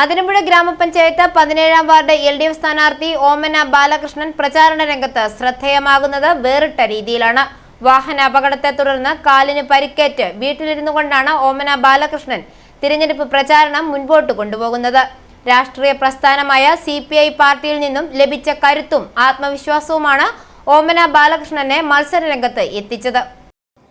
അതിരമ്പുഴ ഗ്രാമപഞ്ചായത്ത് പതിനേഴാം ward L D F സ്ഥാനാർത്ഥി ഓമന ബാലകൃഷ്ണൻ പ്രചാരണ രംഗത്ത് ശ്രദ്ധേയമാകുന്നത് വേറിട്ട രീതിയിലാണ്. വാഹന അപകടത്തെ തുടർന്ന് കാലിന് പരിക്കേറ്റ് വീട്ടിലിരുന്നു കൊണ്ടാണ് ഓമന ബാലകൃഷ്ണൻ തിരഞ്ഞെടുപ്പ് പ്രചാരണം മുൻപോട്ട് കൊണ്ടുപോകുന്നത്. രാഷ്ട്രീയ പ്രസ്ഥാനമായ സി പാർട്ടിയിൽ നിന്നും ലഭിച്ച കരുത്തും ആത്മവിശ്വാസവുമാണ് ഓമന ബാലകൃഷ്ണനെ മത്സരരംഗത്ത് എത്തിച്ചത്.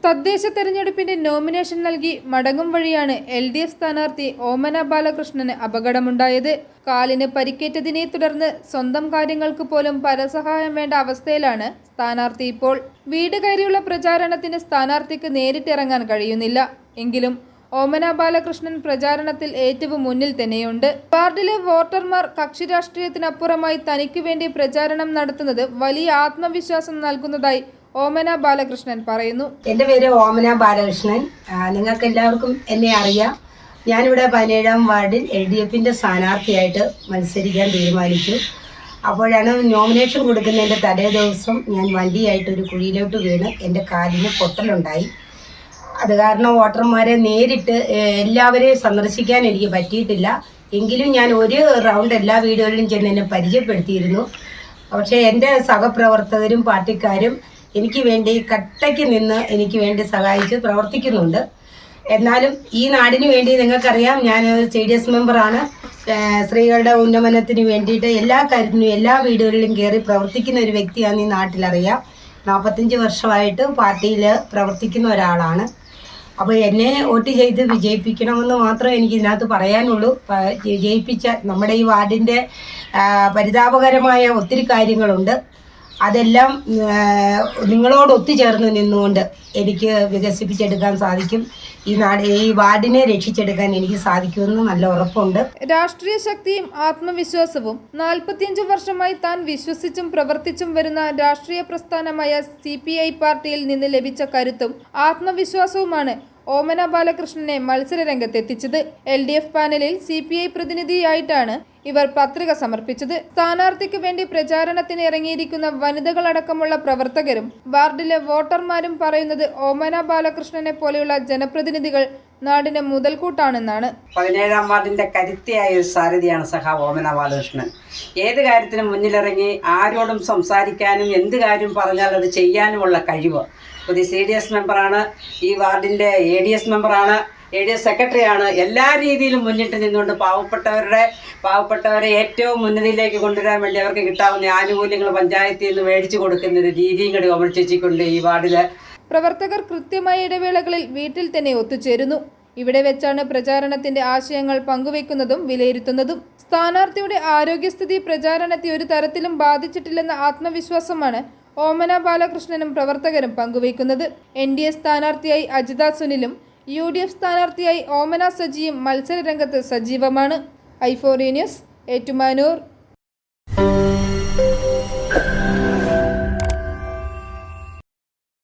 തദ്ദേശ തെരഞ്ഞെടുപ്പിന്റെ നോമിനേഷൻ നൽകി മടങ്ങും വഴിയാണ് എൽ ഡി എഫ് സ്ഥാനാർത്ഥി ഓമന ബാലകൃഷ്ണന് അപകടമുണ്ടായത്. കാലിന് പരിക്കേറ്റതിനെ തുടർന്ന് സ്വന്തം കാര്യങ്ങൾക്ക് പോലും പരസഹായം വേണ്ട അവസ്ഥയിലാണ് സ്ഥാനാർത്ഥി ഇപ്പോൾ. വീട് കയറിയുള്ള പ്രചാരണത്തിന് സ്ഥാനാർത്ഥിക്ക് നേരിട്ടിറങ്ങാൻ കഴിയുന്നില്ല. എങ്കിലും ഓമന ബാലകൃഷ്ണൻ പ്രചാരണത്തിൽ ഏറ്റവും മുന്നിൽ തന്നെയുണ്ട്. വാർഡിലെ വോട്ടർമാർ കക്ഷി രാഷ്ട്രീയത്തിനപ്പുറമായി തനിക്ക് വേണ്ടി പ്രചാരണം നടത്തുന്നത് വലിയ ആത്മവിശ്വാസം നൽകുന്നതായി ഓമന ബാലകൃഷ്ണൻ പറയുന്നു. എന്റെ പേര് ഓമന ബാലകൃഷ്ണൻ. നിങ്ങൾക്ക് എല്ലാവർക്കും എന്നെ അറിയാം. ഞാനിവിടെ പതിനേഴാം വാർഡിൽ എൽ ഡി എഫിന്റെ സ്ഥാനാർത്ഥിയായിട്ട് മത്സരിക്കാൻ തീരുമാനിച്ചു. അപ്പോഴാണ് നോമിനേഷൻ കൊടുക്കുന്നതിന്റെ തലേ ദിവസം ഞാൻ വണ്ടിയായിട്ട് ഒരു കുഴിയിലോട്ട് വീണ് എന്റെ കാലിന് പൊട്ടലുണ്ടായി. അത് കാരണം വോട്ടർമാരെ നേരിട്ട് എല്ലാവരെയും സന്ദർശിക്കാൻ എനിക്ക് പറ്റിയിട്ടില്ല. എങ്കിലും ഞാൻ ഒരു റൗണ്ട് എല്ലാ വീടുകളിലും ചെന്ന് എന്നെ പരിചയപ്പെടുത്തിയിരുന്നു. പക്ഷേ എന്റെ സഹപ്രവർത്തകരും പാർട്ടിക്കാരും എനിക്ക് വേണ്ടി കട്ടയ്ക്ക് നിന്ന് എനിക്ക് വേണ്ടി സഹായിച്ച് പ്രവർത്തിക്കുന്നുണ്ട്. എന്നാലും ഈ നാടിന് വേണ്ടി നിങ്ങൾക്കറിയാം ഞാൻ സി ഡി എസ് മെമ്പറാണ് സ്ത്രീകളുടെ ഉന്നമനത്തിന് വേണ്ടിയിട്ട് എല്ലാ കാര്യത്തിനും എല്ലാ വീടുകളിലും കയറി പ്രവർത്തിക്കുന്ന ഒരു വ്യക്തിയാണ് ഈ നാട്ടിലറിയാം. നാൽപ്പത്തഞ്ച് വർഷമായിട്ട് പാർട്ടിയിൽ പ്രവർത്തിക്കുന്ന ഒരാളാണ്. അപ്പോൾ എന്നെ വോട്ട് ചെയ്ത് വിജയിപ്പിക്കണമെന്ന് മാത്രമേ എനിക്ക് ഇതിനകത്ത് പറയാനുള്ളൂ. ജയിപ്പിച്ച നമ്മുടെ ഈ വാർഡിന്റെ പരിതാപകരമായ ഒത്തിരി കാര്യങ്ങളുണ്ട്. അതെല്ലാം നിങ്ങളോട് ഒത്തുചേർന്ന് നിന്നുകൊണ്ട് എനിക്ക് വികസിപ്പിച്ചെടുക്കാൻ സാധിക്കും. ഈ നാട് ഈ വാർഡിനെ രക്ഷിച്ചെടുക്കാൻ എനിക്ക് സാധിക്കുമെന്ന് നല്ല ഉറപ്പുണ്ട്. രാഷ്ട്രീയ ശക്തിയും ആത്മവിശ്വാസവും നാൽപ്പത്തിയഞ്ചു വർഷമായി താൻ വിശ്വസിച്ചും പ്രവർത്തിച്ചും വരുന്ന രാഷ്ട്രീയ പ്രസ്ഥാനമായ സി പാർട്ടിയിൽ നിന്ന് ലഭിച്ച കരുത്തും ആത്മവിശ്വാസവുമാണ് ഓമന ബാലകൃഷ്ണനെ മത്സര രംഗത്തെത്തിച്ചത് എൽ ഡി എഫ് പാനലിൽ സി പി ഐ പ്രതിനിധിയായിട്ടാണ് ഇവർ പത്രിക സമർപ്പിച്ചത്. സ്ഥാനാർത്ഥിക്ക് വേണ്ടി പ്രചാരണത്തിന് ഇറങ്ങിയിരിക്കുന്ന വനിതകളടക്കമുള്ള പ്രവർത്തകരും വാർഡിലെ വോട്ടർമാരും പറയുന്നത് ഓമന ബാലകൃഷ്ണനെ പോലെയുള്ള ജനപ്രതിനിധികൾ നാടിന് മുതൽക്കൂട്ടാണെന്നാണ്. പതിനേഴാം വാർഡിന്റെ കരുത്തിയായ ഒരു സാരഥിയാണ് സഹാ ഓമന ബാലകൃഷ്ണൻ. ഏത് കാര്യത്തിനും മുന്നിലിറങ്ങി ആരോടും സംസാരിക്കാനും എന്ത് കാര്യം പറഞ്ഞാൽ അത് ചെയ്യാനുമുള്ള കഴിവ്. ഒരു സി ഡി എസ് മെമ്പറാണ് ഈ വാർഡിന്റെ എ ഡി എസ് മെമ്പറാണ് എ ഡി എസ് സെക്രട്ടറിയാണ്. എല്ലാ രീതിയിലും മുന്നിട്ട് നിന്നുകൊണ്ട് പാവപ്പെട്ടവരുടെ പാവപ്പെട്ടവരെ ഏറ്റവും മുന്നിലേക്ക് കൊണ്ടുവരാൻ വേണ്ടി അവർക്ക് കിട്ടാവുന്ന ആനുകൂല്യങ്ങൾ പഞ്ചായത്തിൽ നിന്ന് മേടിച്ചു കൊടുക്കുന്ന ഒരു രീതിയും കൂടി ഓമൻ ചേച്ചിക്കുണ്ട് ഈ വാർഡിൽ പ്രവർത്തകർ കൃത്യമായ ഇടവേളകളിൽ വീട്ടിൽ തന്നെ ഒത്തുചേരുന്നു. ഇവിടെ വെച്ചാണ് പ്രചാരണത്തിന്റെ ആശയങ്ങൾ പങ്കുവെക്കുന്നതും വിലയിരുത്തുന്നതും. സ്ഥാനാർത്ഥിയുടെ ആരോഗ്യസ്ഥിതി പ്രചാരണത്തെ ഒരു തരത്തിലും ബാധിച്ചിട്ടില്ലെന്ന ആത്മവിശ്വാസമാണ് ഓമന ബാലകൃഷ്ണനും പ്രവർത്തകരും പങ്കുവയ്ക്കുന്നത്. എൻ ഡി എ സ്ഥാനാർത്ഥിയായി അജിത സുനിലും യു ഡി എഫ് സ്ഥാനാർത്ഥിയായി ഓമന സജിയും മത്സര രംഗത്ത് സജീവമാണ്. ഐഫോറി ന്യൂസ് ഏറ്റുമാനൂർ.